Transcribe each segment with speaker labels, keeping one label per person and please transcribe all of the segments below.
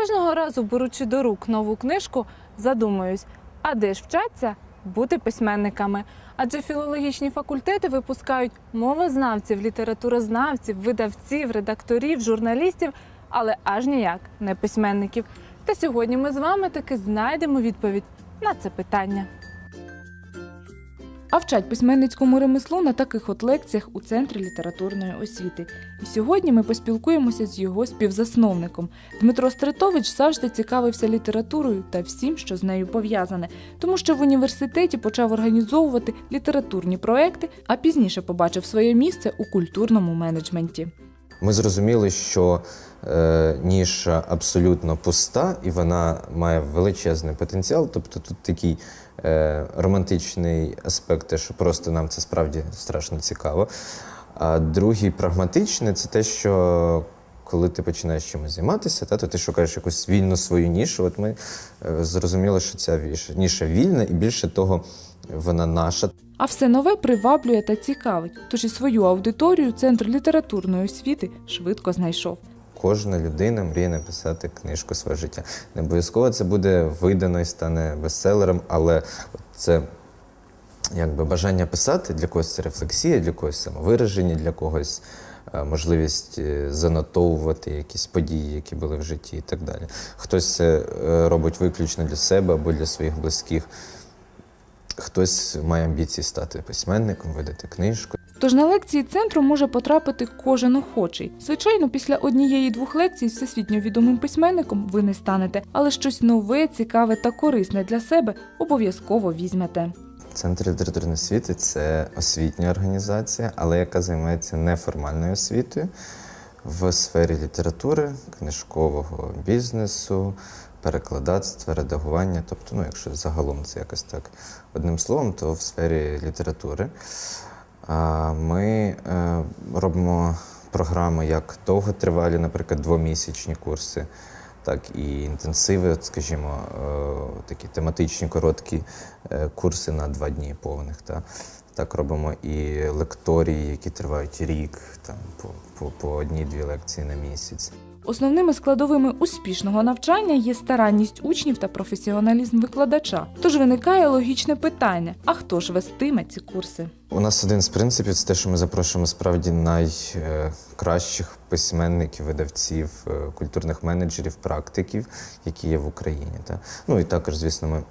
Speaker 1: Кожного разу, беручи до рук нову книжку, задумуюсь, а де ж вчаться бути письменниками? Адже філологічні факультети випускають мовознавців, літературознавців, видавців, редакторів, журналістів, але аж ніяк не письменників. Та сьогодні ми з вами таки знайдемо відповідь на це питання. А вчать письменницькому ремеслу на таких от лекціях у центрі літературної освіти. І сьогодні ми поспілкуємося з його співзасновником. Дмитро Стритович завжди цікавився літературою та всім, що з нею пов'язане, тому що в університеті почав організовувати літературні проекти, а пізніше побачив своє місце у культурному менеджменті.
Speaker 2: Ми зрозуміли, що е, ніша абсолютно пуста і вона має величезний потенціал. Тобто тут такий е, романтичний аспект, те, що просто нам це справді страшно цікаво. А другий прагматичний це те, що коли ти починаєш чимось займатися, та, то ти шукаєш якусь вільну свою нішу. От ми е, зрозуміли, що ця ніша вільна, і більше того, вона наша.
Speaker 1: А все нове приваблює та цікавить. Тож і свою аудиторію центр літературної освіти швидко знайшов.
Speaker 2: Кожна людина мріє написати книжку своє життя. Не обов'язково це буде видано і стане бестселером, але це якби бажання писати для когось це рефлексія, для когось самовираження, для когось е, можливість е, занотовувати якісь події, які були в житті, і так далі. Хтось це е, робить виключно для себе або для своїх близьких. Хтось має амбіції стати письменником, видати книжку.
Speaker 1: Тож на лекції центру може потрапити кожен охочий. Звичайно, після однієї-двох лекцій з всесвітньо відомим письменником ви не станете, але щось нове, цікаве та корисне для себе обов'язково візьмете.
Speaker 2: Центр літературної освіти це освітня організація, але яка займається неформальною освітою в сфері літератури, книжкового бізнесу, перекладацтва, редагування. Тобто, ну, якщо загалом це якось так одним словом, то в сфері літератури. Ми е, робимо програми як довготривалі, наприклад, двомісячні курси, так і інтенсиви, от, скажімо, е, такі тематичні короткі е, курси на два дні повних. Та. Так робимо і лекторії, які тривають рік, там, по, по, по одній-дві лекції на місяць.
Speaker 1: Основними складовими успішного навчання є старанність учнів та професіоналізм викладача. Тож виникає логічне питання: а хто ж вестиме ці курси?
Speaker 2: У нас один з принципів це те, що ми запрошуємо справді найкращих письменників, видавців, е, культурних менеджерів, практиків, які є в Україні. Та. Ну і також, звісно, ми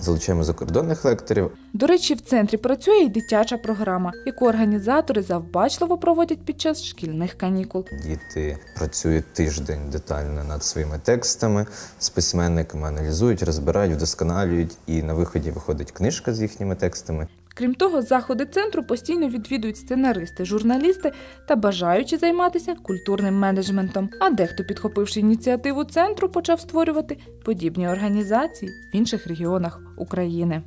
Speaker 2: залучаємо закордонних лекторів.
Speaker 1: До речі, в центрі працює і дитяча програма, яку організатори завбачливо проводять під час шкільних канікул.
Speaker 2: Діти працюють тиждень детально над своїми текстами з письменниками, аналізують, розбирають, вдосконалюють, і на виході виходить книжка з їхніми текстами.
Speaker 1: Крім того, заходи центру постійно відвідують сценаристи, журналісти та бажаючі займатися культурним менеджментом. А дехто, підхопивши ініціативу центру, почав створювати подібні організації в інших регіонах України.